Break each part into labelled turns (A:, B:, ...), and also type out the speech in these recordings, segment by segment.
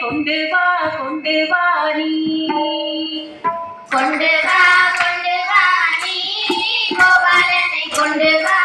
A: கொண்டு வா கொண்டு வா நீ. கொண்டு வா கொண்டு வா
B: கொண்டு வா.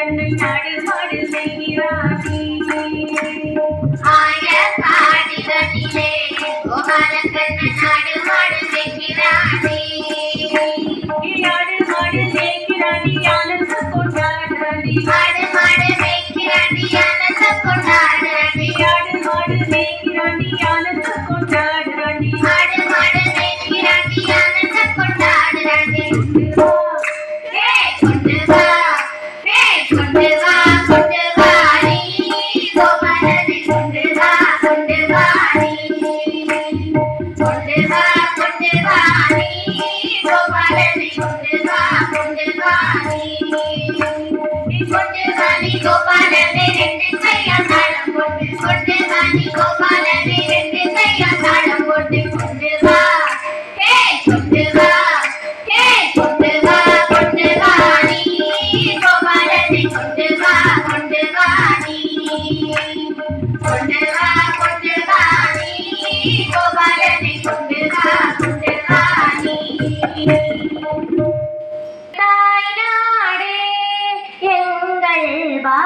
B: கண்ணு நாடு மாடு செய்கிறாரே ஆய காடி கட்டிலே கோபாலக்கண்ணன்
A: நாடு மாடு கொண்டு வாணி கோபாலனை ரெண்டு கையால் தாளம் போட்டு
B: கொண்டு வா. ஹே கொண்டு வா. ஹே கொண்டு வா கொண்டு வா நீ. கோபாலனை கொண்டு வா கொண்டு வா நீ. கொண்டு வா கொண்டு வா நீ. கோபாலனை கொண்டு வா கொண்டு வா நீ.
A: தாய் நாடே
B: எங்கள் வா